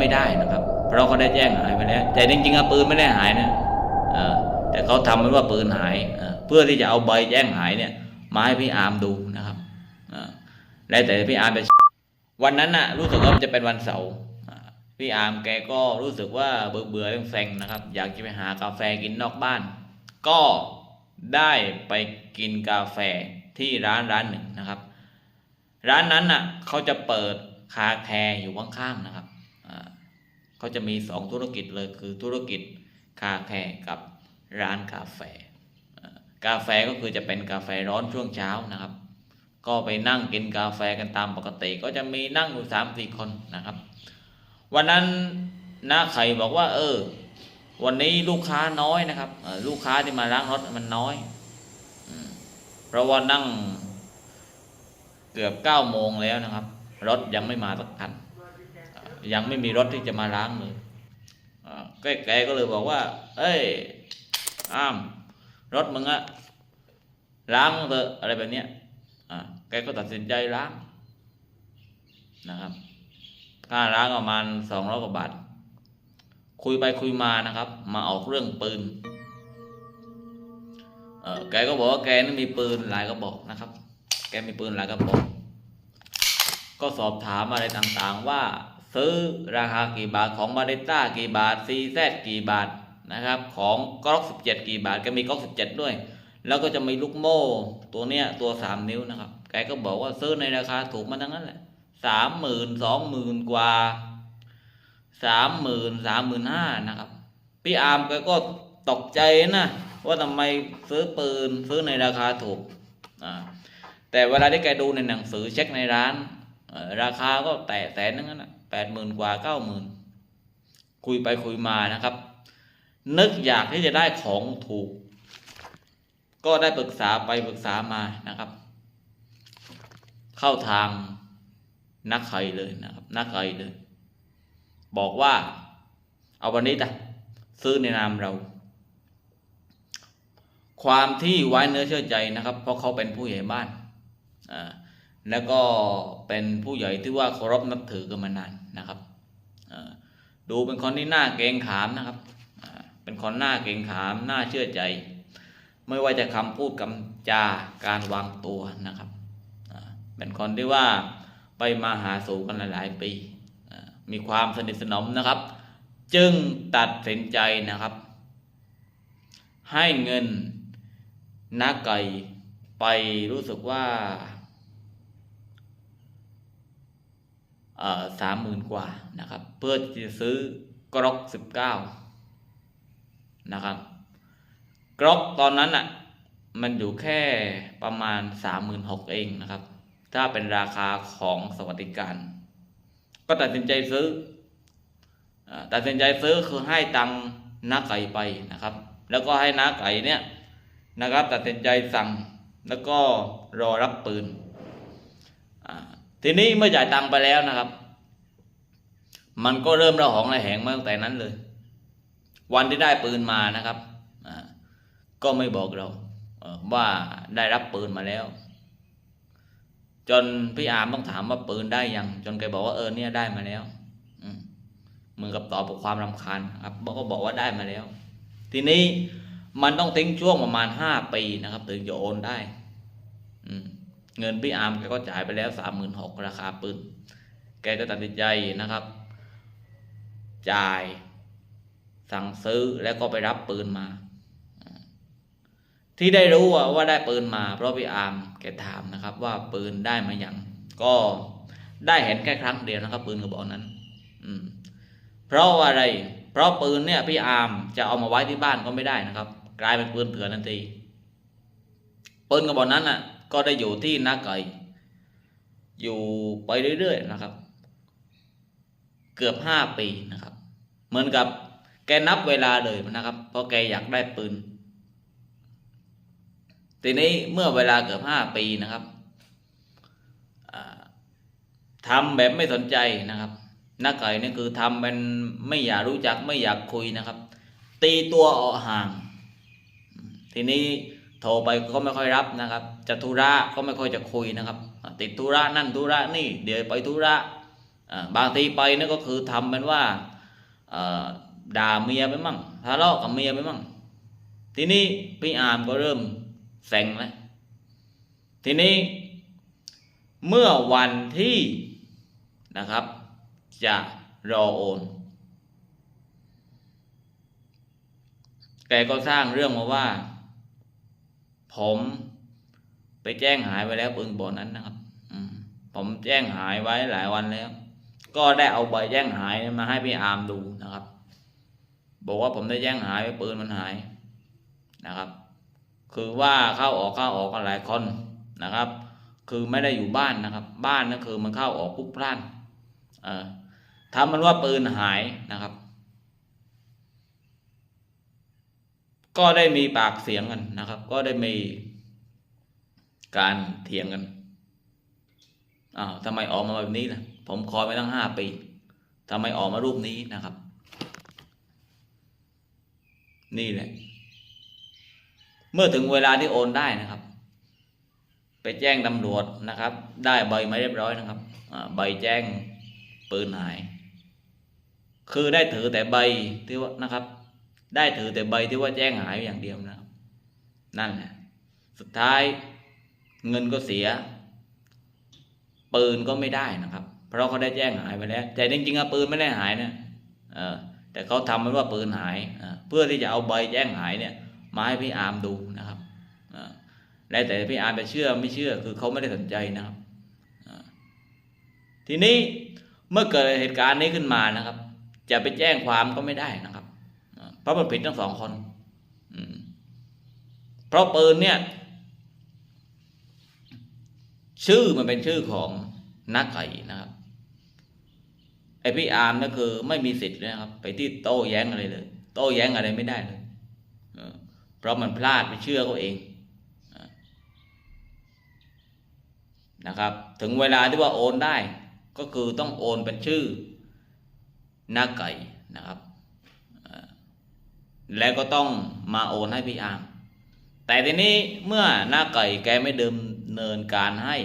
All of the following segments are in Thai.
ไม่ได้นะครับ เพราะเขาได้แจ้งหายไปแล้ว แต่จริงๆอะปืนไม่ได้หายนะเออแต่เขาทำเป็นว่าปืนหาย เพื่อที่จะเอาใบแจ้งหายเนี่ยมาให้พี่อาร์มดูนะครับแล้วแต่พี่อาร์มจะวันนั้นน่ะรู้สึกว่ามันจะเป็นวันเสาร์พี่อาร์มแกก็รู้สึกว่าเบื่อเบื่อๆเซ็งนะครับ อยากจะไปหากาแฟกินนอกบ้าน ก็ได้ไปกินกาแฟที่ร้านร้านหนึ่งนะครับ ร้านนั้นน่ะเขาจะเปิดคาแคร์อยู่ข้างๆนะครับ เขาจะมีสองธุรกิจเลยคือธุรกิจคาแคร์กับร้านกาแฟ กาแฟก็คือจะเป็นกาแฟร้อนช่วงเช้านะครับ ก็ไปนั่งกินกาแฟกันตามปกติ ก็จะมีนั่งอยู่สามสี่คนนะครับ วันนั้นน้าไข่บอกว่า เออ วันนี้ลูกค้าน้อยนะครับลูกค้าที่มาล้างรถมันน้อยเพราะว่านั่งเกือบเก้าโมงแล้วนะครับ รถยังไม่มาสักคัน ยังไม่มีรถที่จะมาล้างเลยเอ่อแกก็เลยบอกว่า เอ้ยอ้ามรถมึงอะล้างเถอะอะไรแบบเนี้ยแกก็ตัดสินใจล้างนะครับ ค่าล้างประมาณสองร้อยกว่าบาท คุยไปคุยมานะครับ มาออกเรื่องปืนแกก็บอกว่าแกนี่มีปืนหลายกระบอกนะครับ แกมีปืนหลายกระบอก ก็สอบถามอะไรต่างๆว่า ซื้อราคากี่บาทของบาเดต้ากี่บาทซีแซกี่บาทนะครับของก๊อก17 กี่บาทแกมีก๊อก17 ด้วย แล้วก็จะมีลูกโม่ตัวเนี้ยตัวสามนิ้วนะครับแกก็บอกว่าซื้อในราคาถูกมาทั้งนั้นแหละสามหมื่นสองหมื่นกว่าสามหมื่นสามหมื่นห้านะครับ พี่อาร์มแกก็ตกใจนะว่าทำไมซื้อปืนซื้อในราคาถูกอ่าแต่เวลาที่แกดูในหนังสือเช็คในร้าน ราคาก็แตะแสนนึงนะ แปดหมื่นกว่าเก้าหมื่นคุยไปคุยมานะครับ นึกอยากที่จะได้ของถูก ก็ได้ปรึกษาไปปรึกษามานะครับ เข้าทางนักไขเลยนะครับ นักไขเลย บอกว่า เอาวันนี้ต่ซื้อในนามเรา ความที่ไว้เนื้อเชื่อใจนะครับ เพราะเขาเป็นผู้ใหญ่บ้านอ่า แล้วก็เป็นผู้ใหญ่ที่ว่าเคารพนับถือกันมานานนะครับดูเป็นคนที่น่าเกรงขามนะครับ เป็นคนน่าเกรงขามน่าเชื่อใจ ไม่ว่าจะคำพูดคำจาการวางตัวนะครับเป็นคนที่ว่าไปมาหาสู่กันหลาย ๆ ปี มีความสนิทสนมนะครับ จึงตัดสินใจนะครับ ให้เงินนักไก่ไปรู้สึกว่า สามหมื่นกว่านะครับ เพื่อที่จะซื้อกรอกสิบเก้านะครับกรอกตอนนั้นอะมันอยู่แค่ประมาณสามหมื่นหกเองนะครับ ถ้าเป็นราคาของสวัสดิการ ก็ตัดสินใจซื้อตัดสินใจซื้อคือให้ตังนักไก่ไปนะครับ แล้วก็ให้นักไก่เนี่ยนะครับ ตัดสินใจสั่งแล้วก็รอรับปืนอ่า ทีนี้เมื่อจ่ายตังค์ไปแล้วนะครับ มันก็เริ่มระหองระแหงมาตั้งแต่นั้นเลย วันที่ได้ปืนมานะครับก็ไม่บอกเราว่าได้รับปืนมาแล้ว จนพี่อามต้องถามว่าปืนได้ยัง จนแกบอกว่าเออเนี่ยได้มาแล้วมือกับตอบกับความรำคาญครับกก็บอกว่าได้มาแล้ว ทีนี้มันต้องทิ้งช่วงประมาณห้าปีนะครับ ถึงจะโอนได้ เงินพี่อาร์มแกก็จ่ายไปแล้วสามหมื่นหกราคาปืน แกก็ตัดสินใจนะครับ จ่าย สั่งซื้อแล้วก็ไปรับปืนมา ที่ได้รู้ว่าได้ปืนมา เพราะพี่อาร์มแกถามนะครับ ว่าปืนได้มาอย่าง ก็ได้เห็นแค่ครั้งเดียวนะครับ ปืนกระบอกนั้น อืม เพราะว่าอะไร เพราะปืนเนี่ยพี่อาร์มจะเอามาไว้ที่บ้านก็ไม่ได้นะครับ กลายเป็นปืนเถื่อนทันทีปืนกระบอกนั้นอะ ก็ได้อยู่ที่นาไก่ อยู่ไปเรื่อยๆนะครับ เกือบห้าปีนะครับ เหมือนกับแกนับเวลาเลยนะครับ เพราะแกอยากได้ปืน ทีนี้เมื่อเวลาเกือบห้าปีนะครับอ่าทำแบบไม่สนใจนะครับนักไก่นี่คือทำเป็นไม่อยากรู้จักไม่อยากคุยนะครับ ตีตัวออกห่าง ทีนี้ โทรไปก็ไม่ค่อยรับนะครับ จะธุระก็ไม่ค่อยจะคุยนะครับ ติดธุระนั่นธุระนี่ เดี๋ยวไปธุระบางทีไปนี่นก็คือทำเป็นว่าด่าเมียไปมั่งทะเลาะกับเมียไปมั่งทีนี้พี่อามก็เริ่มแซงแล้วทีนี้เมื่อวันที่นะครับ จะรอโอน แกก็สร้างเรื่องมาว่า ผมไปแจ้งหายไว้แล้วปืนบอนั้นนะครับอืผมแจ้งหายไว้หลายวันแล้ว ก็ได้เอาใบแจ้งหายมาให้พี่อามดูนะครับ บอกว่าผมได้แจ้งหายไว้ปืนมันหายนะครับ คือว่าเข้าออกเข้าออกกันหลายคนนะครับ คือไม่ได้อยู่บ้านนะครับ บ้านนั่นคือมันเข้าออกพุกพล่านเออทำมันว่าปืนหายนะครับ ก็ได้มีปากเสียงกันนะครับ ก็ได้มีการเถียงกันอ้าวทำไมออกมาแบบนี้ล่ะผมคอยมาตั้งห้าปีทำไมออกมารูปนี้นะครับ นี่แหละ เมื่อถึงเวลาที่โอนได้นะครับ ไปแจ้งตำรวจนะครับ ได้ใบไมาเรียบร้อยนะครับใบแจ้งปืนหาย คือได้ถือแต่ใบที่ว่านะครับ ได้ถือแต่ใบที่ว่าแจ้งหายอย่างเดียวนะครับ นั่นแหละสุดท้ายเงินก็เสีย ปืนก็ไม่ได้นะครับ เพราะเขาได้แจ้งหายไปแล้ว แต่จริงๆอะปืนไม่ได้หายนะเออแต่เขาทำมันว่าปืนหาย เพื่อที่จะเอาใบแจ้งหายเนี่ยมาให้พี่อาร์มดูนะครับอแล้วแต่พี่อาร์มจะเชื่อไม่เชื่อคือเขาไม่ได้สนใจนะครับทีนี้เมื่อเกิดเหตุการณ์นี้ขึ้นมานะครับ จะไปแจ้งความก็ไม่ได้นะครับ ราะมันผิดทั้งสองคนเพราะปืนเนี่ย ชื่อมันเป็นชื่อของนักไก่นะครับไอพี่อาร์มนั่นคือ ไม่มีสิทธิ์นะครับ ไปที่โต้แย้งอะไรเลย โต้แย้งอะไรไม่ได้เลยเพราะมันพลาดไปเชื่อเขาเองนะครับ ถึงเวลาที่ว่าโอนได้ ก็คือต้องโอนเป็นชื่อนักไก่นะครับ แล้วก็ต้องมาโอนให้พี่อาร์มแต่ทีนี้เมื่อหน้าไก่แกไม่เดิมเนินการให้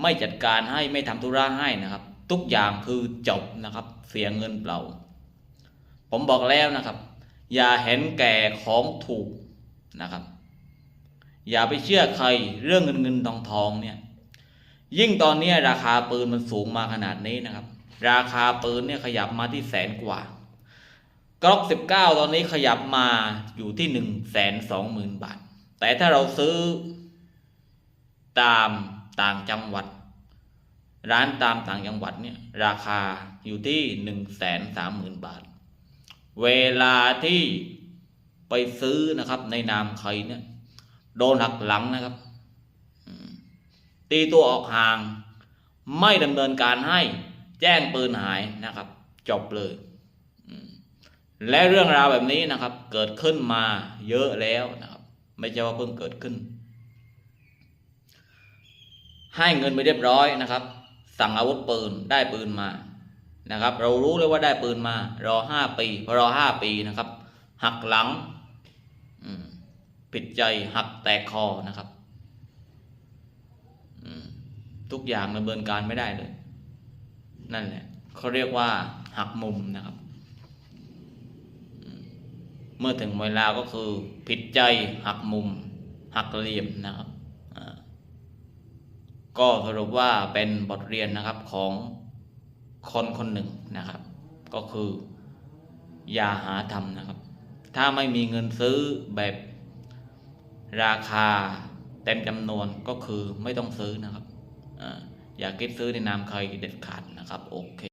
ไม่จัดการให้ไม่ทำธุระให้นะครับ ทุกอย่างคือจบนะครับ เสียเงินเปล่า ผมบอกแล้วนะครับ อย่าเห็นแก่ของถูกนะครับ อย่าไปเชื่อใครเรื่องเงินเงินทองทองเนี่ยยิ่งตอนนี้ราคาปืนมันสูงมาขนาดนี้นะครับ ราคาปืนเนี่ยขยับมาที่แสนกว่า กล็อกสิบเก้าตอนนี้ขยับมาอยู่ที่หนึ่งแสนสองหมื่นบาท แต่ถ้าเราซื้อตามต่างจังหวัด ร้านตามต่างจังหวัดเนี่ยราคาอยู่ที่หนึ่งแสนสามหมื่นบาท เวลาที่ไปซื้อนะครับในนามใครเนี่ยโดนหักหลังนะครับ ตีตัวออกห่าง ไม่ดำเนินการให้แจ้งปืนหายนะครับ จบเลย และเรื่องราวแบบนี้นะครับ เกิดขึ้นมาเยอะแล้วนะครับ ไม่ใช่ว่าเพิ่งเกิดขึ้น ให้เงินไปเรียบร้อยนะครับ สั่งอาวุธปืนได้ปืนมานะครับ เรารู้เลยว่าได้ปืนมารอห้าปีพอรอห้าปีนะครับ หักหลังผิดใจหักแตกคอนะครับทุกอย่างดำเนินการไม่ได้เลย นั่นแหละเขาเรียกว่าหักมุมนะครับ เมื่อถึงเวลาก็คือผิดใจหักมุม หักเหลี่ยมนะครับก็สรุปว่าเป็นบทเรียนนะครับของคนคนหนึ่งนะครับ ก็คือ อย่าหาทำนะครับ ถ้าไม่มีเงินซื้อแบบราคาเต็มจำนวนก็คือไม่ต้องซื้อนะครับ อย่าคิดซื้อในนามใครเด็ดขาดนะครับ โอเค